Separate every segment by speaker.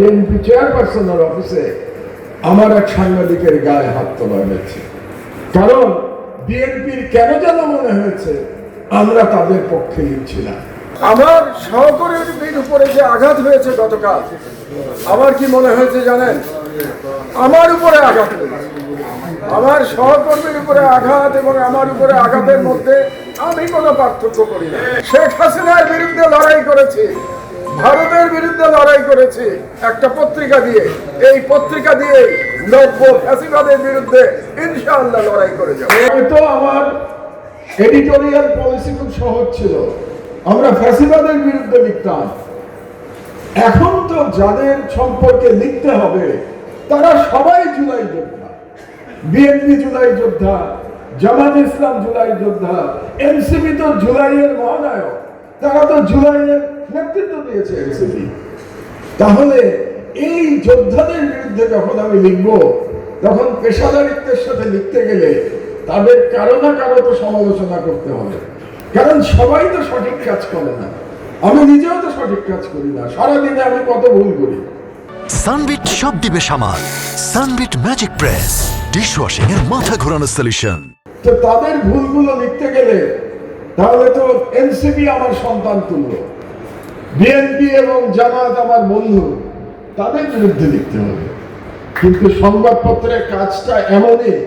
Speaker 1: BNP চেয়ারপারসনের অফিসে আমার এক সাংবাদিকের গায়ে হাত তোলা হয়েছে। কারণ বিএনপির কেন যেন মনে হয়েছে, আমরা তাদের পক্ষে নিচ্ছিলাম আমার সহকর্মীর উপরে যে আঘাত হয়েছে গতকাল, আমার কি মনে হয়েছে জানেন? আমার উপরে আঘাত আমার সহকর্মীর উপরে আঘাত এবং আমার উপরে আঘাতের মধ্যে আমি কোনো পার্থক্য করি না। শেখ হাসিনার বিরুদ্ধে লড়াই করেছি। ভারতের বিরুদ্ধে লড়াই করেছি একটা পত্রিকা দিয়ে। এই পত্রিকা দিয়ে নব্য ফ্যাসিবাদের বিরুদ্ধে ইনশাআল্লাহ লড়াই করে যাব। হয়তো আমার এডিটোরিয়াল পলিসি খুব সহজ ছিল। আমরা ফ্যাসিবাদের বিরুদ্ধে লিখতাম। এখন তো যাদের সম্পর্কে লিখতে হবে, তারা সবাই জুলাই যোদ্ধা। বিএনপি জুলাই যোদ্ধা, জামাত ইসলাম জুলাই যোদ্ধা এনসিপি তো জুলাইয়ের মহানায়ক। তারা তো জুলাইয়ের নেতৃত্ব দিয়েছে এনসিপি তাহলে এই যোদ্ধাদের বিরুদ্ধে যখন আমি লিখব তখন পেশাদারিত্বের সাথে লিখতে গেলে তাদের কারও না কারও তো সমালোচনা করতে হবে। কারণ সবাই তো সঠিক কাজ করে না। আমি নিজেও তো সঠিক কাজ করি না। সারাদিনে আমি কত ভুল করি?
Speaker 2: সানবিট সব দিবে সামাল। সানবিট ম্যাজিক প্রেস ডিশওয়াশিং এর মাথা ঘোরানো সলিউশন
Speaker 1: তো তাদের ভুলগুলো লিখতে গেলে তাহলে তো এনসিপি আমার সন্তান তুল্য। বিএনপি এবং জামাত আমার বন্ধু, তাদের বিরুদ্ধে লিখতে হবে। কিন্তু সংবাদপত্রের কাজটা এমনই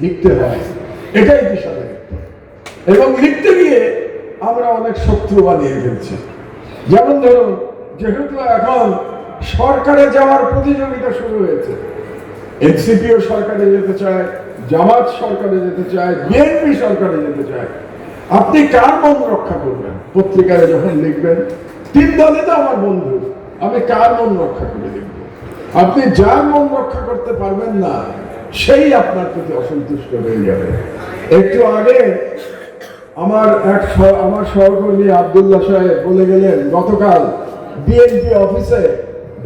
Speaker 1: লিখতে হয়। এটাই বিষয়। এবং লিখতে গিয়ে আমরা অনেক শত্রু বানিয়ে ফেলছি। যেমন ধরুন, যেহেতু এখন সরকারে যাওয়ার প্রতিযোগিতা শুরু হয়েছে। এনসিপিও সরকারে যেতে চায়, জামাত সরকারে যেতে চায়, বিএনপি সরকারে যেতে চায়। আপনি কার মন রক্ষা করবেন? পত্রিকায় যখন লিখবেন, তিন দলে তো আমার বন্ধু। আমি কার মন রক্ষা করে লিখব? আপনি যার মন রক্ষা করতে পারবেন না, সেই আপনার প্রতি অসন্তুষ্ট হয়ে যাবে। একটু আগে আমার এক আমার সহকর্মী আব্দুল্লাহ সাহেব বলে গেলেন, গতকাল বিএনপি অফিসে,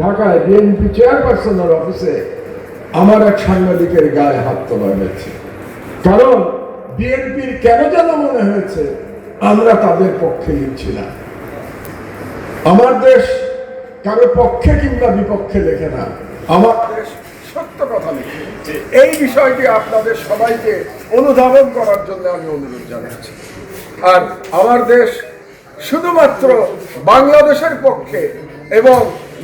Speaker 1: ঢাকায় বিএনপি চেয়ারপারসনের অফিসে আমার এক সাংবাদিকের গায়ে হাত তোলা হয়েছে। কারণ বিএনপির কেন যেন মনে হয়েছে, আমরা তাদের পক্ষে নিচ্ছিলাম আমার দেশ কারও পক্ষে কিংবা বিপক্ষে লেখে না, আমার দেশ সত্য কথা লিখে এই বিষয়টি আপনাদের সবাইকে অনুধাবন করার জন্য আমি অনুরোধ জানাচ্ছি। আর আমার দেশ শুধুমাত্র বাংলাদেশের পক্ষে এবং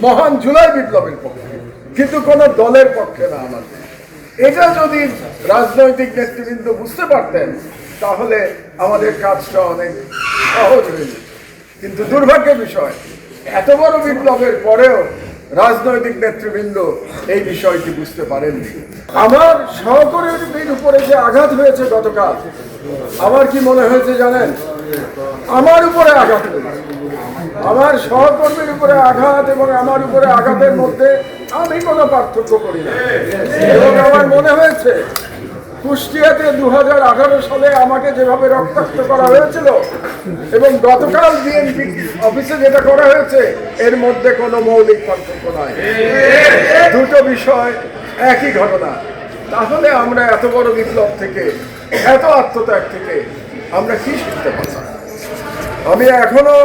Speaker 1: মহান জুলাই বিপ্লবের পক্ষে, কিন্তু কোন দলের পক্ষে না আমার দেশ। এটা যদি রাজনৈতিক নেতৃবৃন্দ বুঝতে পারতেন, তাহলে আমাদের কাজটা অনেক সহজ হয়ে যেত। কিন্তু দুর্ভাগ্যের বিষয়, এত বড় বিপ্লবের পরেও রাজনৈতিক নেতৃবৃন্দ এই বিষয়টি বুঝতে পারেননি। আমার সহকর্মীর উপরে যে আঘাত হয়েছে গতকাল, আমার কি মনে হয়েছে জানেন? আমার উপরে আঘাত আমার সহকর্মীর উপরে আঘাত এবং আমার উপরে আঘাতের মধ্যে আমি কোনো পার্থক্য করি না। এবং আমার মনে হয়েছে কুষ্টিয়াতে দু হাজার আঠারো সালে আমাকে যেভাবে রক্তাক্ত করা হয়েছিল এবং গতকাল বিএনপি অফিসে যেটা করা হয়েছে, এর মধ্যে কোনো মৌলিক পার্থক্য নয় দুটো বিষয়, একই ঘটনা। তাহলে আমরা এত বড় বিপ্লব থেকে, এত আত্মত্যাগ থেকে আমরা কি শিখতে পারলাম আমি এখনও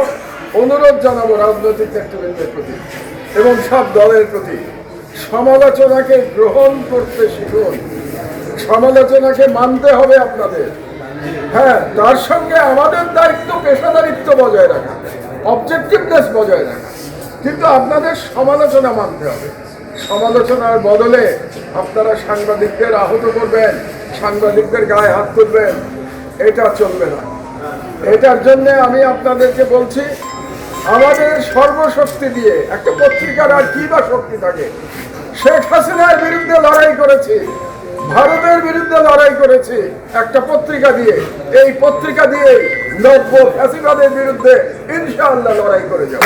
Speaker 1: অনুরোধ জানাব রাজনৈতিক নেতৃবৃন্দের প্রতি এবং সব দলের প্রতি, সমালোচনাকে গ্রহণ করতে শিখুন। সমালোচনাকে মানতে হবে আপনাদের। হ্যাঁ তার সঙ্গে আমাদের দায়িত্ব পেশাদারিত্ব বজায় রাখা অবজেক্টিভনেস বজায় রাখা। কিন্তু আপনাদের সমালোচনা মানতে হবে। সমালোচনার বদলে আপনারা সাংবাদিকদের আহত করবেন, সাংবাদিকদের গায়ে হাত তুলবেন, এটা চলবে না। এটার জন্য আমি আপনাদেরকে বলছি, আমাদের সর্বশক্তি দিয়ে, একটা পত্রিকার আর কি বা শক্তি থাকে, শেখ হাসিনার বিরুদ্ধে লড়াই করেছি। ভারতের বিরুদ্ধে লড়াই করেছি একটা পত্রিকা দিয়ে। এই পত্রিকা দিয়ে নব্য ফ্যাসিবাদের বিরুদ্ধে ইনশাআল্লাহ লড়াই করে যাব।